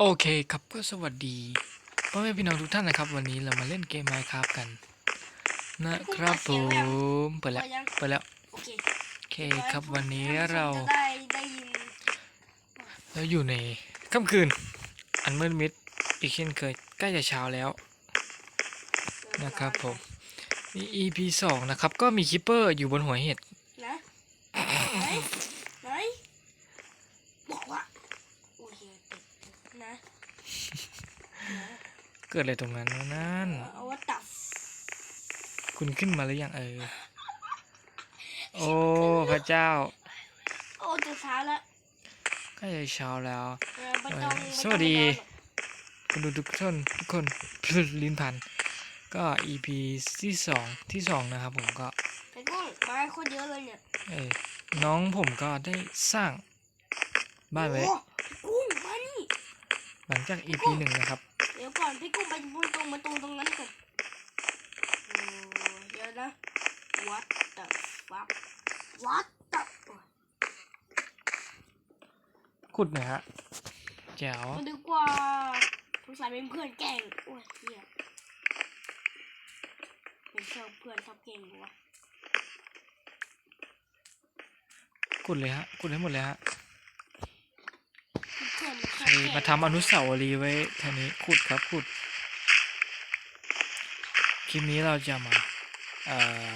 โอเคครับก็สวัสดีพ่อแม่พี่น้องทุกท่านนะครับ วันนี้เรามาเล่นเกม Minecraft กัน นะครับผมเปิดแล้วเปิดยังเปิดแล้วโอเคโอเคครับวันนี้เราจะได้ได้ยินเราอยู่ในค่ำคืน อันมืดมิดอีกเช่นเคยใกล้จะเช้าแล้วนะครับผมนี่ EP สองนะครับ ก็มีคิปเปอร์อยู่บนหัวเห็ด นะไหนไหนบอกว่าโอเคติดนะนะ เกิดอะไรตรงนั้นวะนั่นเอาว่าตับคุณขึ้นมาหรือยังเออ โอ้พระเจ้า โอ้จะเช้าแล้วใกล้จะเช้าแล้วเออไม่ต้องเออไม่ต้องสวัสดีรอหรอกคุณดูทุกท่านทุกคนลิ้นพัน ก็ EP ที่สองที่สองนะครับผมก็ไอ้กุ้งไม้โคตรเยอะเลยเนี่ยเออน้องผมก็ได้สร้างบ้านไว้โอ้พี่กุ้งมานี่หลังจาก EP หนึ่งนะครับเดี๋ยวก่อนพี่กุ้งไปพูดตรงมาตรงตรงนั้นก่อนโอ้เดี๋ยวนะ what the fuck what the ขุดหน่อยฮะแจ๋วมาดีกว่าสงสัยเป็นเพื่อนแกล้งโอ้ยเหี้ยเป็นเพื่อนเพื่อนชอบแกล้งกูวะขุดเลยฮะขุดให้หมดเลยฮะเพื่อน มันชใคอรบแกล้งมาทำอนุสาวรีย์ไว้แท่านี้ขุดครับขุด คลิปนี้เราจะมาเอ่อ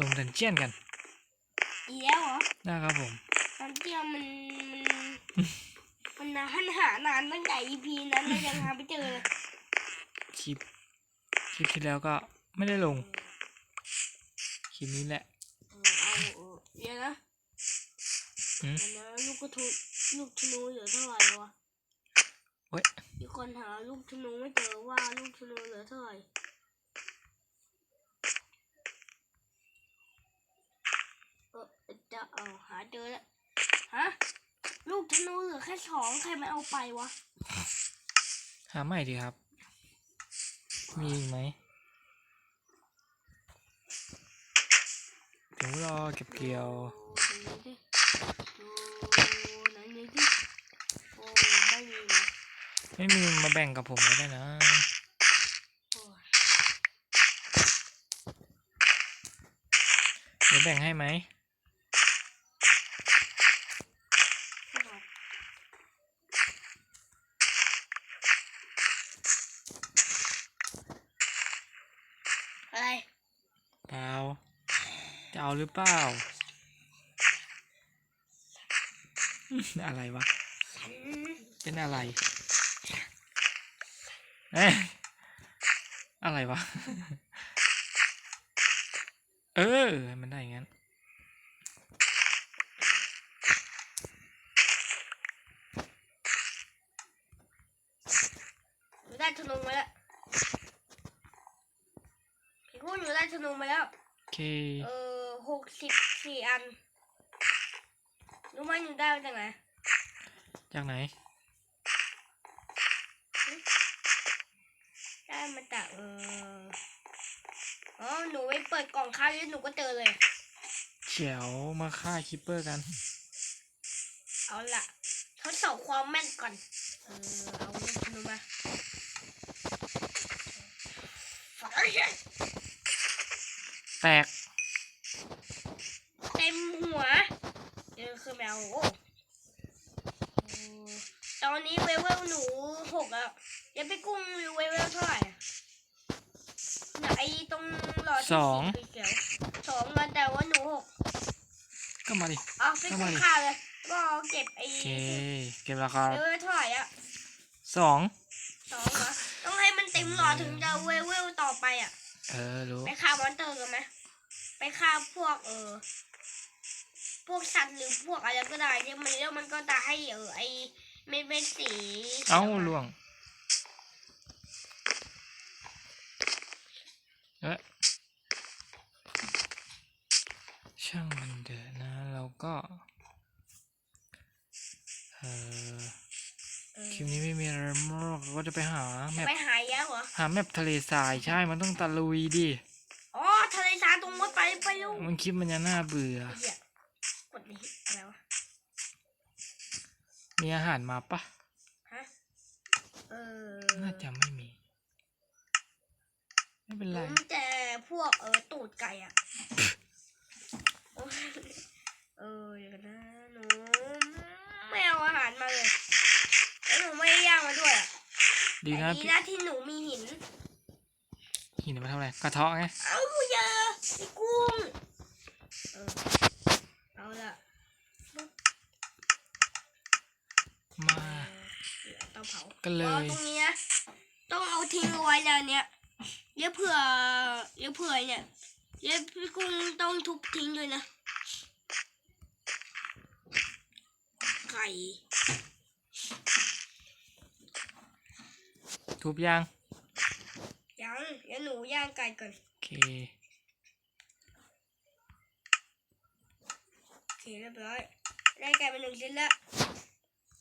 ลงดันเจียนกันอีกแล้วเหรอนะครับผมตอนเที่ยวมันมันมันนานหานานตั้งแต่ EP นั้นแล้วยังหาไม่เจอเลยคลิปคลิปที่แล้วก็ไม่ได้ลงคลิปนี้แหละเออเอาเออเดี๋ยวนะอืมเดี๋ยวนะลูกกระทุ ลูกธนูเหลือเท่าไหร่วะเว้ยมีคนหาลูกธนูไม่เจอว่าลูกธนูเหลือเท่าไหร่เออจะเอาหาเจอแล้วฮะลูกธนูเหลือแค่สองใครไม่เอาไปวะ หาใหม่ดีครับ มีอีกไหมถึงรอเก็บเกี่ยว ดูไหนดิดูไหนดิโอ้ไม่มีเลย ไม่มีมาแบ่งกับผมก็ได้นะโอ้ยเดี๋ยวแบ่งให้ไหมไม่เอาอะไร เปล่า จะเอาหรือเปล่า อะไรวะอืมเป็นอะไรเอ๊ะอะไรวะ เออให้มันได้อย่างนั้น หนูได้ธนูมาแล้วพี่พูดหนูได้ธนูมาแล้ว โอเค เออหกสิบสี่อัน รู้ไหมหนูได้มาจากไหน จากไหน ได้ มาจากเอออ๋อหนูไปเปิดกล่องข้าวแล้วหนูก็เจอเลยเขียวมาฆ่าคิปเปอร์กัน เอาล่ะทดสอบความแม่นก่อนเออเอาลูกธนูมาฝังแตกเต็มหัวเออคือแมวโอ้โอ้ตอนนี้เวเวลหนูหกแล้วยังไปกุ้งอยู่เวเวลเท่าไหร่ สอง สีเขียวสองกันแต่ว่าหนูหกก็มาดิ เอาไปเข้ากุ้มางดิ ข้าวเลยก็เอาเก็บไอ้โอเค เก็บราคาเวเวลเท่าไหร่อะสองสองเหรอต้องให้มันเต็มหลอดถึงจะเวเวลต่อไปอะเออ รู้ ไปฆ่ามอนเตอร์กันไหมไปฆ่าพวกเออ พวกสัตว์หรือพวกอะไรก็ได้เนี่ยมันแล้วมันก็จะให้เออไอเม็ดเม็ดสี เอ้าขียวะล่วง เอ๊ะช่างมันเถอะนะ เรา ก็เออเออคลิปนี้ไม่มีอะไรมากเราก็จะไปหาแมปไปหายแล้วเหรอ หาแมปทะเลทรายใช่มันต้องตะลุยดิอ๋อทะเลทรายตรงมดไปไปลูกมันคลิปมันจะน่าเบื่อไอ้เหี้ยกดนี้อะไรวะ มีอาหารมาปะเออน่าจะไม่มี ไม่เป็นไร ผมแต่พวกเออตูดไก่อะ โอ้ยเออเดี๋ยวกันนะหนูไม่เอาอาหารมาเลยแล้วหนูไม่ได้ย่างมาด้วยอะดีแต่นะดีพี่นะที่หนูมีหิน หินมาทำอะไรกระเทาะไงเอ้าเยอะพี่กุ้งเออเอาละมาเตาเผากันเลเอายตรงนี้นะต้องเอาทิ้งเอาไว้นะเนี่ยเดี๋ยวเผื่อเดี๋ยวเผื่อเนี่ยเดี๋ยวพี่กุ้งต้องทุบทิ้งด้วยนะ ไก่ทุบยางยังเดี๋ยวหนูย่างไก่ก่อน โอเค โอเคเรียบร้อย ได้ไก่เป็นหนึ่งชิ้นแล้ว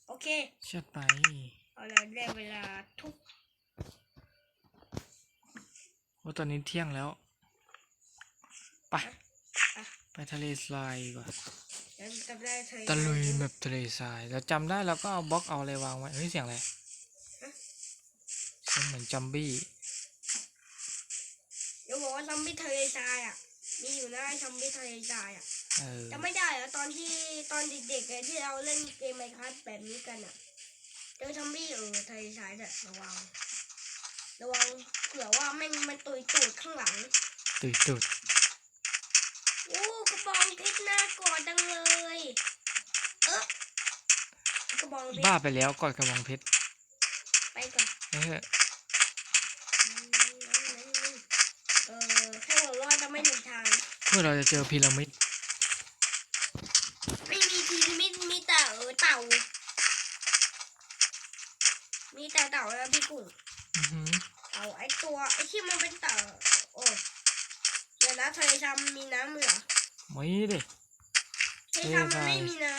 โอเคชัดไป เอาละได้เวลาทุบว่าตอนนี้เที่ยงแล้ว ไป ไปทะเลทรายดีกว่า แล้วจะได้เธอตะลุยแบบทะเลทรายเราจำได้เราก็เอาบล็อกเอาอะไรวางไว้เฮ้ยเสียงอะไรเสียงเหมือนจัมบี้เดี๋ยวบอกว่าทำไม่ทะเลทรายอะ มีอยู่นะไอ้ทำไม่ทะเลทรายอะเออจำไม่ได้เหรอตอนที่ตอนเด็กๆอะที่เราเล่นเกมไมค์คัสแบบนี้กันอะเจอทอมบี้เออทะเลทรายเนี่ยระวังระวังเผื่อว่าแม่งมันตุยตูดข้างหลัง ตุยตุด โอ้กระบองเพชรน่ากอดจังเลยเออกระบองเพชบ้ารไปแล้วกอดกระบองเพชรไปก่อนเออเออแค่บอกว่าจะไม่ถึงทางเพื่อเราจะเจอพีระมิดไม่มีพีระมิดมีแต่เออเต่า มีแต่เต่าแล้วพี่กุ้งอือหือเต่าไอตัวไอที่มันเป็นเต่าโอ้เดี๋ยวนะทะเลทรายมันมีน้ำเหรอไม่ดิทะเลทรายมันไม่มีน้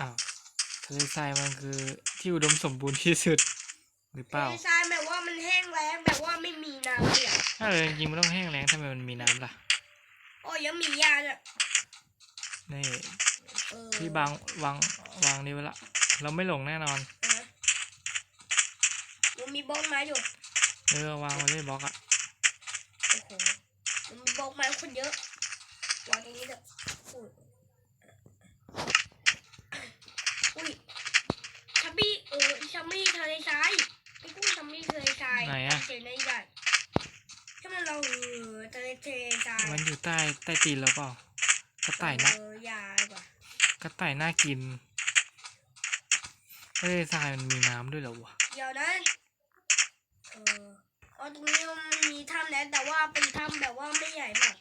อ้าวทะเลทรายมันคือที่อุดมสมบูรณ์ที่สุดหรือำเปล่าทะเลทรายแบบว่ามันแห้งแล้งแบบว่าไม่มีน้ำเลยอะถ้าเลยจริงๆมันต้องแห้งแล้งทำไมมันมีน้ำล่ะโอ้ยังมียาเนี่ยนี่เออพี่บางวางวางนี่ไว้ละ เราไม่หลงแน่นอนเออยังมีบล็อกไม้อยู่เออวางไว้เลยบล็อกอะโอ้โหมันมี บล็อกไม้คนเยอะวางตรงนี้เถอะอุ้ยอุ้ยชับบี้เออชับบี้ทะเลทรายพี่กุ้งชับบี้ทะเลทรายไหนอะ เจอในใหญ่ถ้ามันเราเออทะเลทรายมันอยู่ใต้ใต้ตีนเราเปล่ากระต่ายนะเออยาดีกว่ากระต่ายน่ากินทะเลทรายมันมีน้ำด้วยเหรอวะ เดี๋ยวนะเออ เอาตรงนี้มันมีถ้ำแล้วแต่ว่าเป็นถ้ำแบบว่าไม่ใหญ่มาก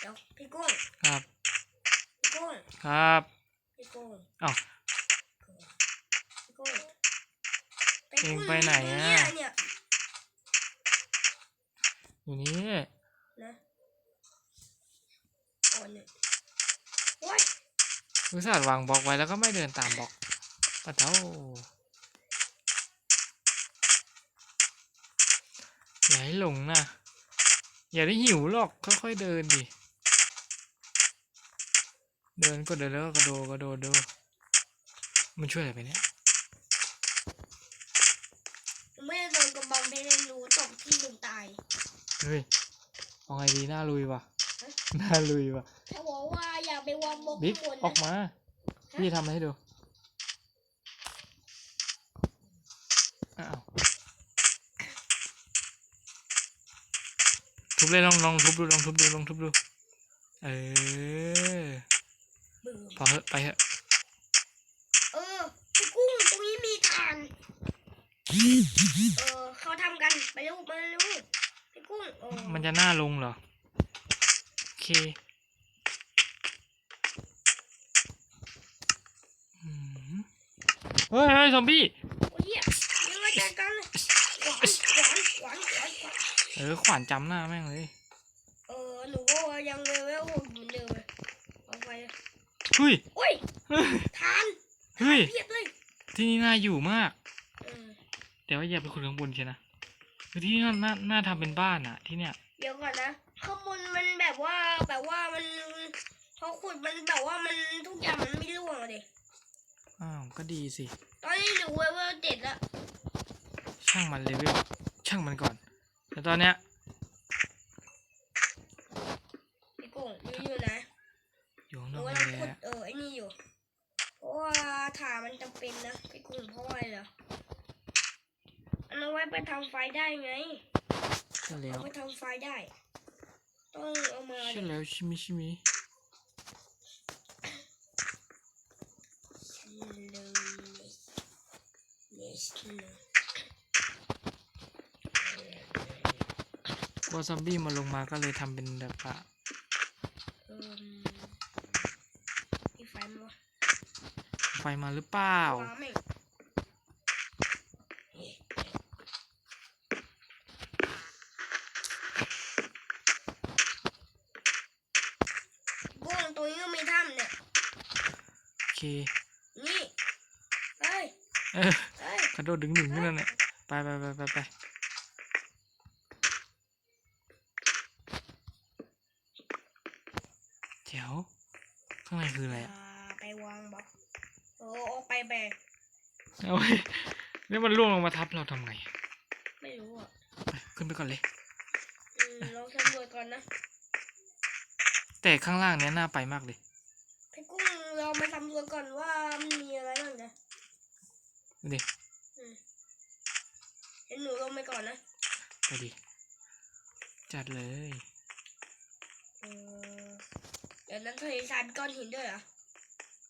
เดี๋ยวพี่กุ้งครับ พี่กุ้งครับพี่กุ้งอ้าว พี่กุ้งเองไปไหนอะเนี่ยเนี่ยอยู่นี่นะโอ้เนี่ยโอ้ย อุตส่าห์วางบล็อกไว้แล้วก็ไม่เดินตามบล็อกปะเท่า อย่าให้หลงนะ อย่าได้หิวหรอก ค่อยๆเดินดิ เดินก็เดินแล้วก็กระโดดกระโดดดูมันช่วยอะไรไปเนี่ยไม่ได้โดนกระบองเพชรรู้ตกที่ลุงตาย เฮ้ยเอาไงดีน่าลุยว่ะน่าลุยว่ะเขาบอกว่าอย่าไปวางบล็อกบิ๊กข้างบนออกนะมา พี่ทำให้ดู อ้าว ทุบเลยลองลองทุบดูลองทุบดูลองทุบดู เออบึ้มพอเหอะไปเหอะเออพี่กุ้งตรงนี้มีทานเออเขาทำกันไปเร็วไปเร็วพี่กุ้งเออมันจะหน้าลงเหรอ โอเคอืมเฮ้ยเฮ้ยซอมบี้โอ้ยเหี้ยยังไงจัดการเลยหวานหวานหวานหวานหวาน เออ ขวานจำหน้าแม่งเลย เออ หนูก็ยังเลเวลหกเหมือนเดิมเลยเอาไปเลยเฮ้ยโอ้ยเฮ้ยทานเฮ้ย เพียบเลยที่นี่น่าอยู่มาก เออแต่ว่าอย่าไปขุดข้างบนใช่นะคือที่นี่น่าน่าน่าทำเป็นบ้านอะที่เนี่ย เดี๋ยวก่อนนะข้างบนมันแบบว่าแบบว่ามันพอขุดมันแบบว่ามันทุกอย่างมันไม่ร่วงอะดิอ้าว ก็ดีสิ ตอนนี้หนูเลเวลเจ็ดแล้วช่างมันเลเวลช่างมันก่อนแต่ตอนเนี้ยไอ้กุ้งมันอยู่ไหนอยู่ข้างหนนูอกกำเลลังยขุดอะเออไอ้นี่อยู่ เพราะว่าถ่านมันจำเป็นนะไอ้กุ้งเพราะว่าอะไรเหรออันเอาไว้ไปทำไฟได้ไงใช่แล้เอาวไปทำไฟได้ ต้องเอามาใช่แล้วชิมิชิมิ เลยเนสเลย ก ลัวซอมบี้มาลงมาก็เลยทำเป็นแบบว่าเอิ่มมีไฟมั้ยวะไฟมาหรือเปล่าว้าแม่งบุ้งตรงนี้ก็มีถ้ำเนี่ย โอเค นี่ เฮ้ย เออเฮ้ย กระโดดดึงหนึ่งขึ้นนั่นแหละไปไปไปไปไปเดี๋ยวข้างในคืออะไรอะ อ่าไปวางบล็อกโอ้เอาไปแบก เอาไว้นี่ มันล่วงลงมาทับเราทำไงอะไม่รู้อะไปขึ้นไปก่อนเลยอืมลองสำรวจก่อนนะแต่ข้างล่างเนี้ยน่าไปมากเลยพี่กุ้งเรามาสำรวจก่อนว่ามันมีอะไรบ้างนะดูดิเห็นหนูลงไปก่อนนะไปดิจัดเลยเออเดี๋ยวนั้นทะเลทรายเป็นก้อนหินด้วยเหรอ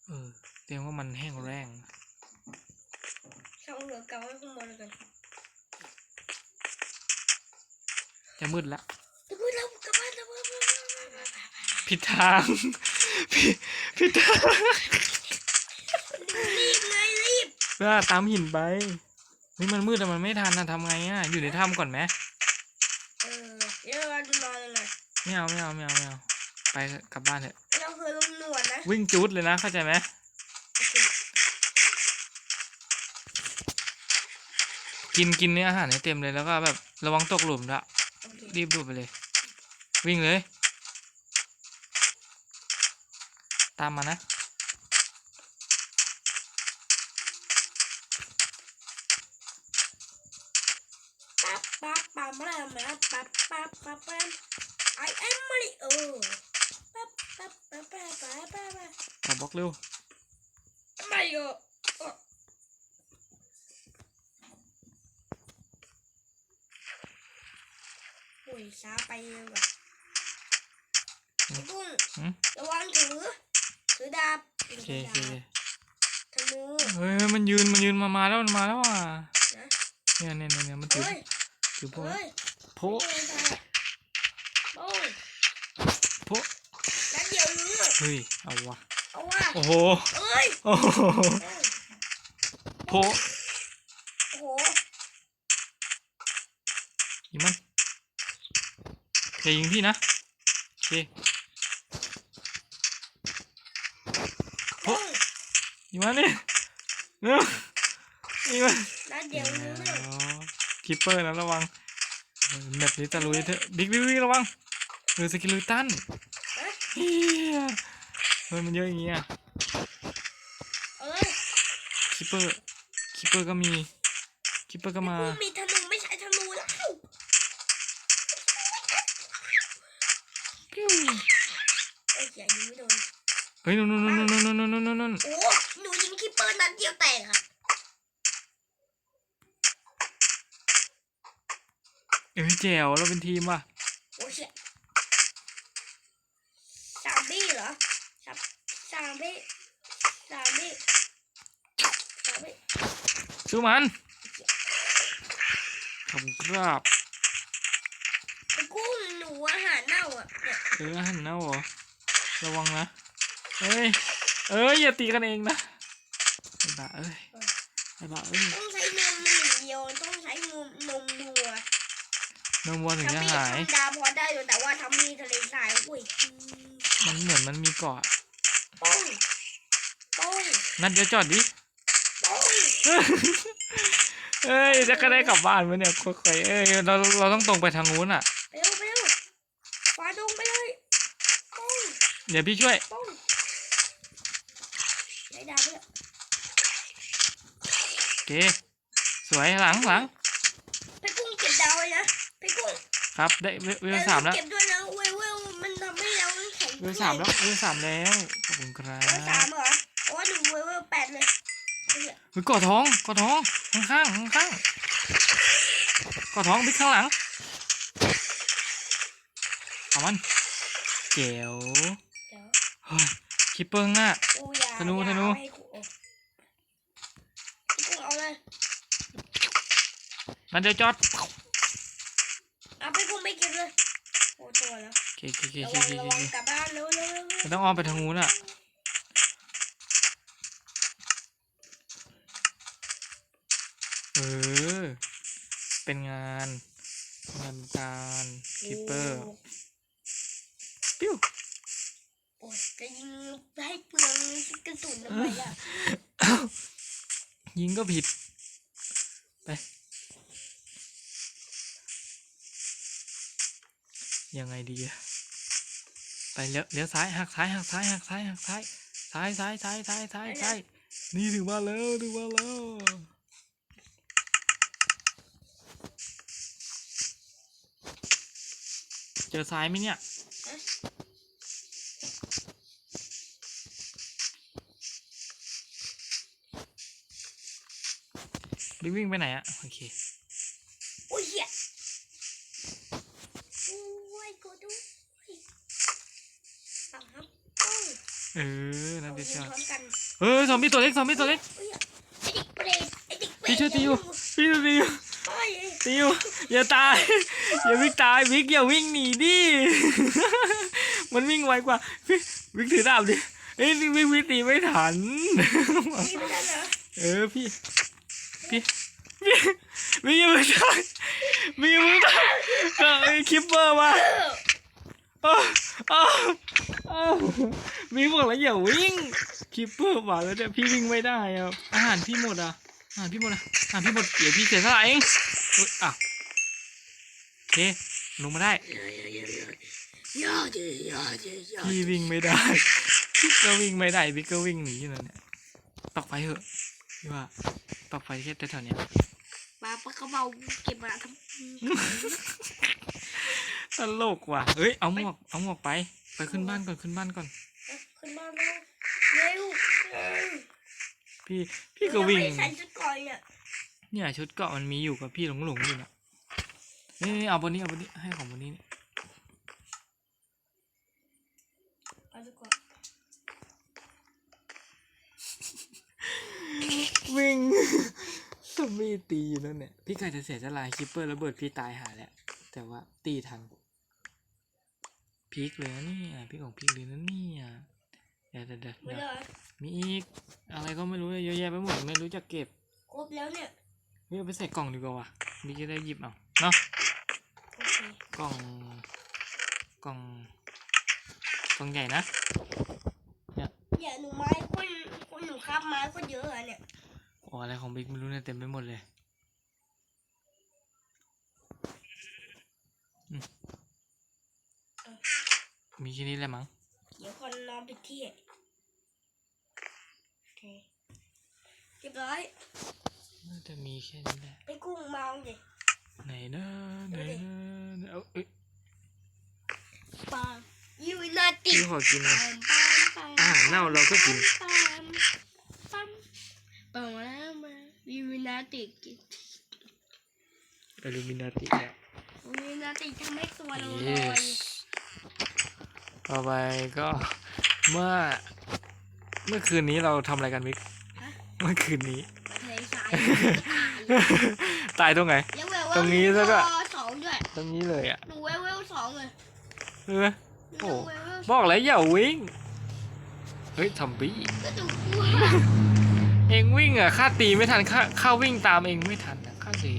เออเตรียมว่ามันแห้งแรง ช่างเหลือเก่าไว้ข้างบนกันจะมืดละจะพูดแล้วกลับบ้านกลับบ้านกลับบ้านกลับบ้านผิดทางผิดผิดทางรีบไงรีบว่าตามหินไปนี่มันมืดแต่มันไม่ทันนะทำไงอะอยู่ในถ้ำก่อนไหมเออเดี๋ยวเราจะนอนยังไงไม่เอาไม่เอาไม่เอาไม่เอาไปกลับบ้านเถอะเราเคยลงหนวดนะวิ่งจูดเลยนะเข้าใจไหม โอเค กินกินเนื้ออาหารให้เต็มเลยแล้วก็แบบระวังตกหลุมด้วยโอเครีบดูดไปเลย วิ่งเลย ตามมานะปั๊บปั๊บปั๊บปั๊บปั๊บปั๊บปั๊บปั๊บปั๊บ I am Mario ปั๊บปั๊บปั๊บปั๊บปั๊บปั๊บปั๊บขอบล็อกเร็ว Mario โอ้ย ช้าไปเลยว่ะไอ้กุ้งหืม ระวังถือถือดาบโอเคโอเคธนูเฮ้ยเฮ้ยมันยืนมันยืนมามาแล้วมันมาแล้วอะนะเนี่ยเนี่ยเนี่ยเนี่ยมันถือเฮ้ยถือพวกเฮ้ยโพโอ้ยตายโอ้ยโพแล้วเดี๋ยวนี้เฮ้ยเอาวะเอาว่ะโอ้โหเอ้ยโอ้โหเอ้ยโพโอ้โหยิงมัน อย่ายิงพี่นะโอเคโอ้โอ้ยยิงมันดิเร็วยิงมันแล้วเดี๋ยวนี้คิปเปอร์นะระวังเออแบบนี้ตะลุยเถอะบิ๊กบิ๊กบิ๊กระวังเออสกิลลุยตันฮะเฮียเฮ้ยมันเยอะอย่างเงี้ยเอ้ยคิปเปอร์คิปเปอร์ก็มีคิปเปอร์ก็มา เฮ้ยนนนนนนนนนนนโอ้หนูยิงคีเปอร์นัดเดียวแตกค่ะเอ้ยแจ๋วเราเป็นทีมว่ะโอ้ยซาบี้เหรอซาซาบี้ซาบี้ซาบี้สู้มันทำกราบกุ้งหนูอาหารเน่าอะเอออาหารเน่าเหรอระวังนะ เอ้ย เอ้ย อย่าตีกันเองนะไอ้บ้าเอ้ย ไอ้บ้าเอ้ยต้องใช้นมหนึ่งเดียวต้องใช้นมนมวัวนมวัวถึงทำจะมีหาย ทำดาพอได้อยู่แต่ว่าทำมีทะเลทรายอุ้ยมันเหมือนมันมีเกาะป้องป้องนัดเดี๋ยวจอดดิ ป้องเอ้ยจะก็ได้กลับบ้านไหมเนี่ยค่อยๆเอ้ยเราเราต้องตรงไปทางนู้นอะ เร็วเร็วฟ้าดงไปเลยป้องเดี๋ยวพี่ช่วย ป้องใช้ดาบ เพื่อโอเค สวยหลังหลังพี่กุ้งเก็บดาวเลยนะพี่กุ้งครับได้เวเวลสามแล้วเก็บด้วยนะเวลเวลมันทำให้เราแข็งเวลสามแล้วเวลสามแล้วขอบคุณครัเวลสามบเหรอโอ้ยหนูเวลเวลแปดเลยเฮ้ยเฮ้ยกอดท้องกอดท้องข้างข้างข้างข้างๆกอดท้องบิ๊กข้างหลังเอามันเจ๋วเดี๋ยวเฮ้ยคิปเปอร์ง่ะกูอย่าธนูอย่าธนู เอาให้กูพี่กุ้งเอาเลย มันเดี๋ยวจอดเอาพี่กุ้งไม่เก็บเลยโอ้ตัวแล้วเก๋เก๋เก๋ระเก๋วังเก๋ระเก๋วังกลับบ้านเร็วเร็วเร็วเร็วมันต้องอ้อมไปทางนู้นอะเออเป็นงานงานการคิปเปอร์โปิ้วโอ้ยจะยิงให้เปลืองกระสุนทำไมล่ะ ยิงก็ผิด ไป ยังไงดีอะไปเลี้ยวเลี้ยวซ้ายหักซ้ายหักซ้ายหักซ้ายหักซ้ายซ้ายซ้ายซ้ายซ้ายซ้ายซ้ายนี่ถึงมาแล้วถึงมาแล้วเจอซ้ายไหมเนี่ย บิ๊กวิ่งไปไหนอะโอเคโอ้ยเหี้ยโอ้ยกูดูปังครับโอ้ยเออนั่นเอาเด็ยิดงจ้าพร้อมกันเออซอมบี้ตัวเล็กซอมบี้ตัวเล็กโอ้ยไอ้เด็กเปรตไอ้เด็กเปรตพี่ช่วยตีอยู่พี่ช่วยตีอยู่โอ้ยตีอยู่อย่าตายอย่าวิ่งตายวิกอย่าวิ่งหนีดิมันวิ่งไวกว่าวิกวิกถือดาบดิเอ้ยวิกวิกตีไม่ทันตีไม่ได้เหรอเออ พี่พี่พี่พี่ยังไม่ได้พี่ยังไม่ได้ก็ไอ้คิปเปอร์มาเอออ้าวอ้าวอ้ามีบอกแล้วอย่าวิ่งคิปเปอร์มาแล้วเนี่ยพี่วิ่งไม่ได้อะอาหารพี่หมดอะอาหารพี่หมดอะอาหารพี่หมดเดี๋ยวพี่เสียสละเองอะโอเคลงมาได้พี่วิ่งไม่ได้พี่ก็วิ่งไม่ได้พี่ก็วิ่งหนีอยู่นั่นเนี่ยตอกไฟเถอะ พี่ว่าตอกไฟแค่แถวๆเนี้ยปลาปลากระเบาเก็บมาทำตลกว่ะเอ้ยเอาหมวกเอาหมวกไป ไปขึ้นบ้านก่อนขึ้นบ้านก่อนเอ้ยขึ้นมาเร็วเร็วเร็วพี่พี่ก็วิ่ง ทำไมใส่ชุดก่อนเนี่ยเนี่ยชุดเกราะมันมีอยู่กับพี่หลงหลงๆอยู่เนี่ยนี่นี่เอาบนนี้เอาบนนี้ให้ของบนนี้นี่ เอาชุดก่อน วิ่งซอมบี้ตีอยู่นั่นเนี่ย พี่ไก่จะเสียจะลายคิปเปอร์ระเบิดพี่ตายหาแล้ว แต่ว่าตีทันพีคเลยนะเนี่ยพีคของพีคเลยนะเนี่ยเดี๋ยวเดี๋ยวเดี๋ยวไม่เดี๋ยวได้มีอีก อะไรก็ไม่รู้เลยเยอะแยะไปหมดไม่รู้จะเก็บ ครบแล้วเนี่ยเฮ้ยเอาไปใส่กล่องดีกว่าว่ะพี่จะได้หยิบเอาเนาะโอเคกล่องกล่องกล่องใหญ่นะเนี่ยหนูไม้คนคนหนูครับไม้คนเยอะอะเนี่ย โอ้อะไรของบิ๊กไม่รู้เนี่ยเต็มไปหมดเลยอืมมีแค่นี้แหละมั้งเดี๋ยวคนนอนไปที่โอเคเรียบร้อยน่าจะมีแค่นี้แหละไปกุ้งเมาดิไหนนะไหนนะไหนเอาเอ้ยปลายูนาติพี่ขอกินหน่อยปัมปัมอาหารเน่าเราก็กิน ปัมปัมปัมมามายู นาติอลูมินาติแล้วยูนาติทำให้ตัวเราลเยอยสต่อไปก็เมื่อ เมื่อคืนนี้เราทำอะไรกันมิกเมื่อคืนนี้มาทะเลทรายตายตรงไหนยังเวลตรงนี้ซะด้วยสองด้วยตรงนี้เลยอะหนูเวลเวลสองเลยเออหนูโอ้เวลเวลบอกแล้วอย่าวิ่ง เฮ้ยทำบี้ก็ดูกลัว เองวิ่งอะข้าตีไม่ทันข้าข้าวิ่งตามเองไม่ทันอะข้าตี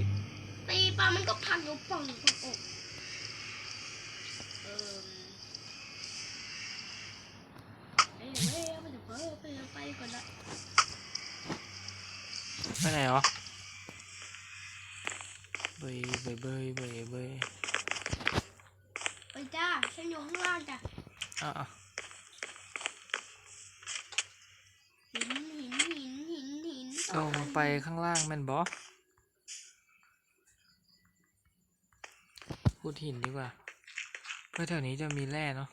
ตีปลามันก็พังอยู่ป่องป่องป่องเออเอ้ยเว้ยเอาไปเถอะเว้ยเอาไปเอาไปก่อนละไปไหนเหรอเบยเบยเบยเบยเบยไปจ้าฉันอยู่ข้างล่างจ้ะอะอะ เอามาไปข้างล่างแม่นบอขุดหินดีกว่า เพื่อแถวนี้จะมีแร่เนาะ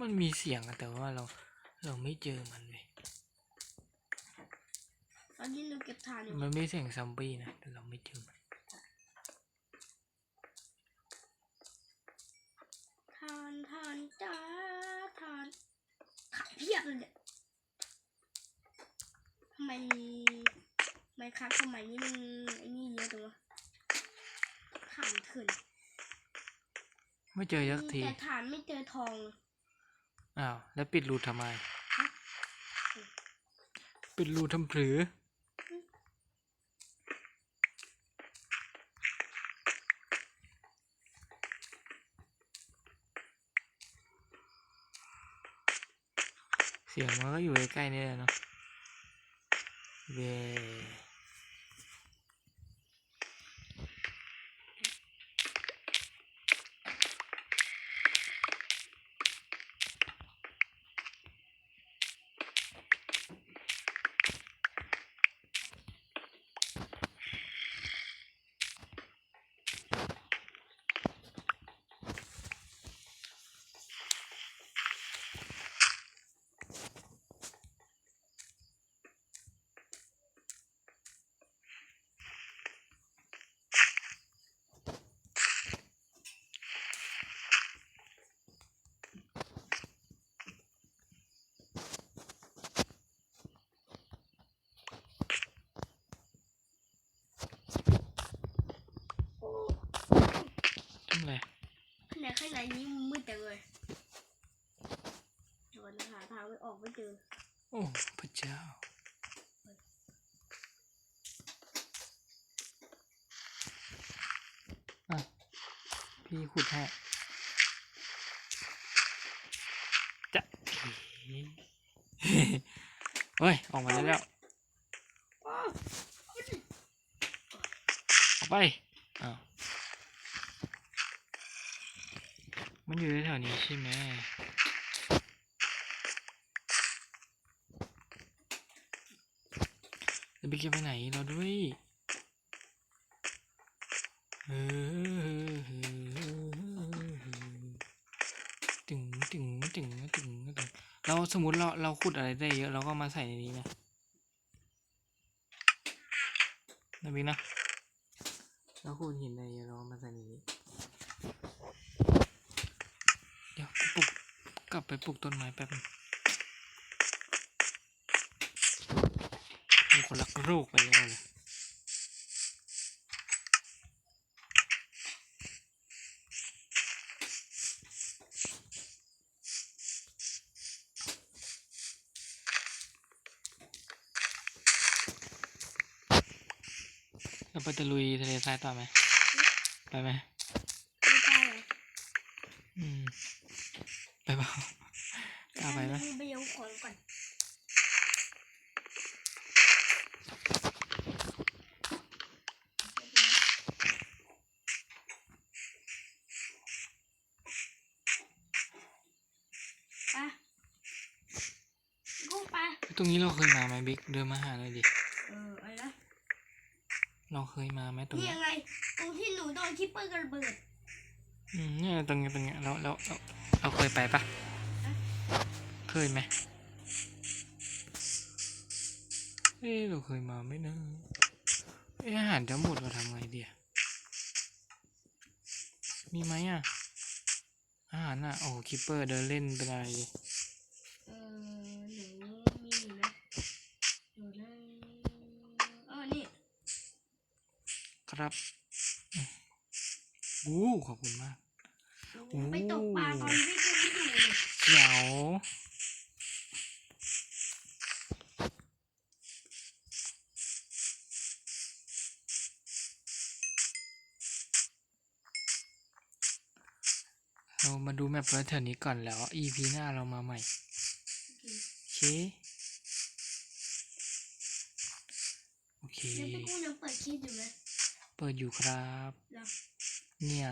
มันมีเสียงแต่ว่าเราเราไม่เจอมันเลย เก็บถ่านอยู่มันไม่เสียงซัมบี้นะแต่เราไม่เจอมันถ่านถ่านจ้าถ่านถ่านเพียบเลยเนี่ยทำไมไมครับสมัยนี้มันไอ้นี่เยอะจังวะถ่านเถื่อนไม่เจอสักทีแต่ถ่านไม่เจอทอง อ้าว แล้วปิดรูทำไมฮะปิดรูทำผรือ เสียงมันก็อยู่ใกล้ๆนี่แหละเนาะเบ้ทำไร ข้างในข้างในนี้มืดจังเลยเดี๋ยวนะหาทางไม่ออกไม่เจอ โอ้พระเจ้า อะ พี่ขุดให้จะเฮ้ย ออกมาแล้วออกไป อ้าว มันอยู่แถวนี้ใช่ไหม จะไปเก็บไปไหนเราด้วยเออตึงตึงตึงตึงตึงเราสมมติเราเราขุดอะไรได้เยอะเราก็มาใส่ในนี้นะนะบิ๊กนะเราขุดหินได้เยอะเราก็มาใส่ในนี้เดี๋ยวปลูกกลับไปปลูกต้นไม้แป๊บนึง มีคนรักโรคไปแล้วเลยเราไปตะลุยทะเลทรายต่อไหมไปไหมไม่ใช่เลยอืม ไปเปล่ากล้าไปไหม ไปเอาของก่อน ไปกูไป ตรงนี้เราเคยมาไหมบิ๊ก เดินมาหาเลยดิ เอออะไรนะเราเคยมาไหมตรงนี่เนี้ยยังไงตรงที่หนูโดนคิปเปอร์กระเบิดอืมเนี่ยตรงนี้ตรงเนี้ยเราเราเราเราเคยไปปะเคยไหมเอ้เราเคยมาไหมนะเอะอาหารจะหมดเราทำไงดีอะมีไหมอะอาหารอะโอ้คิปเปอร์เดินเล่นเป็นอะไรดิเออ ครับอืมอู้ขอบคุณมากหนูไปตกปลาตอนที่กูไม่อยู่เลยเดี๋ยวเรามาดูแมปไว้แถวนี้ก่อนแล้ว EP หน้าเรามาใหม่โอเคโอเคยังพี่กุ้งยังเปิดคลิปอยู่ไหม เปิดอยู่ครับ แล้วเนี่ย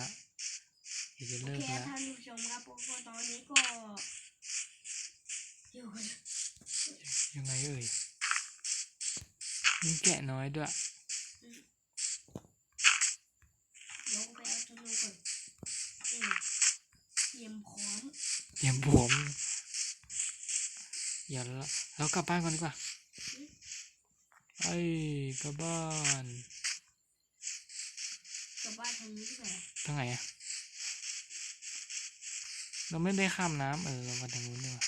เเดี๋ยวจะโอเลิกเคแล้วท่านผู้ชมครับผมตอนนี้ก็อยู่กันยังไงเอ่ยมีแกะน้อยด้วยเดี๋ยวไปเอาธนูก่อนอืมเตรียมพร้อมเตรียมบวมอย่าละเรากลับบ้านก่อนดีกว่าไอ้กลับบ้าน กลับบ้านทางนี้ดีกว่าทางไหนอะเราไม่ได้ข้ามน้ำเออเรามาทางนู้นดีกว่า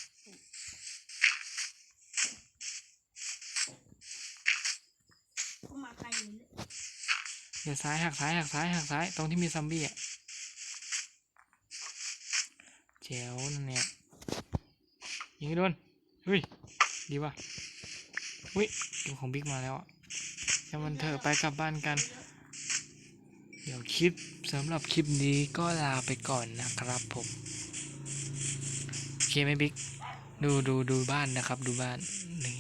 ก็มาใครอยู่เนี่ยเดี๋ยวซ้ายหักซ้ายหักซ้ายหักซ้ายตรงที่มีซัมบี้อะแจ๋วนั่นเนี่ยยิงให้โดนเฮ้ยดีว่ะอุ้ยดูของบิ๊กมาแล้วอะจะมันเถอะไปกลับบ้านกัน เเดี๋ยวคลิปสำหรับคลิปนี้ก็ลาไปก่อนนะครับผมโอเคไหมบิ๊กดูดูดูบ้านนะครับ ดูบ้าน นี่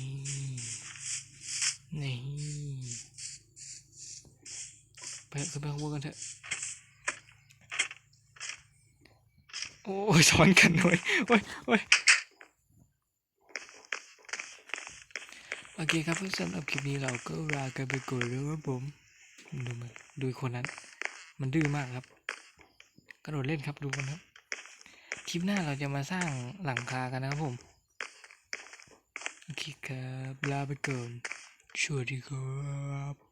นี่ไปเถอะขึ้นไปข้างบนกันเถอะ โอ้ยซ้อนกันเลยโอ้ยโอ้ยโอเคครับสำหรับคลิปนี้เราก็ลากันไปก่อนแล้วครับผม ดูมันดูคนนั้น มันดื้อมากครับ กระโดดเล่นครับดูกันครับ คลิปหน้าเราจะมาสร้างหลังคากันนะครับผมโอเคครับลาไปก่อนสวัสดีครับ